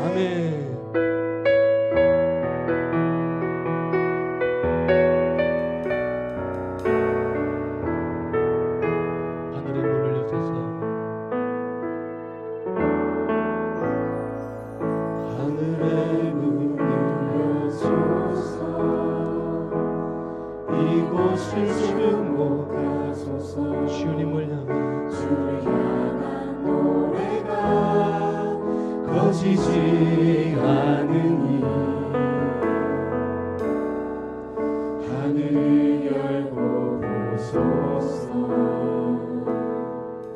아멘.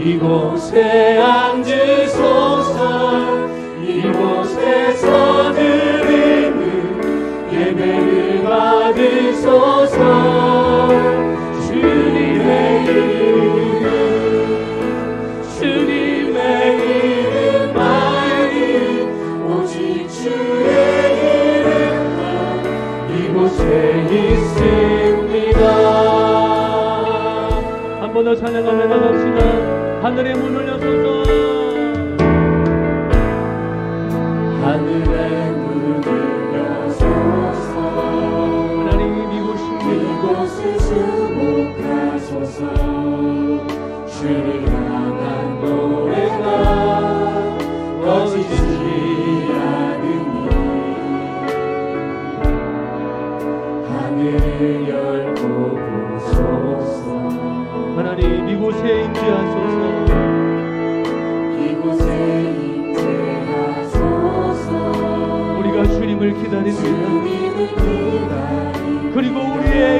이곳에 앉으소서. 이곳에서 드리는 예배를 받으소서. 주님의 이름 주님의 이름만이 오직 주의 이름만 이곳에 찬양하며 나갑시다 하늘의 문을 여소서 하늘의 문을 여소서. 하나님 이곳입니다 이곳을 주목하소서. 주를 향한 노래가 꺼지지 않으니. 하늘을 열고 보소서 기다립니다 그리고 우리의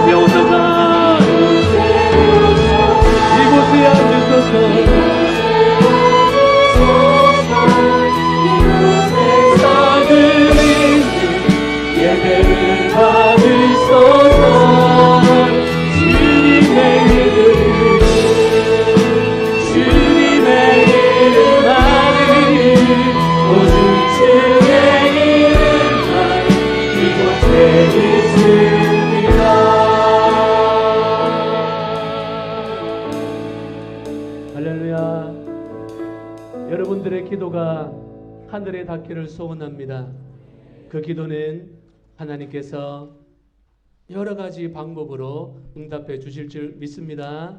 주님 여러분들의 기도가 하늘에 닿기를 소원합니다. 그 기도는 하나님께서 여러 가지 방법으로 응답해 주실 줄 믿습니다.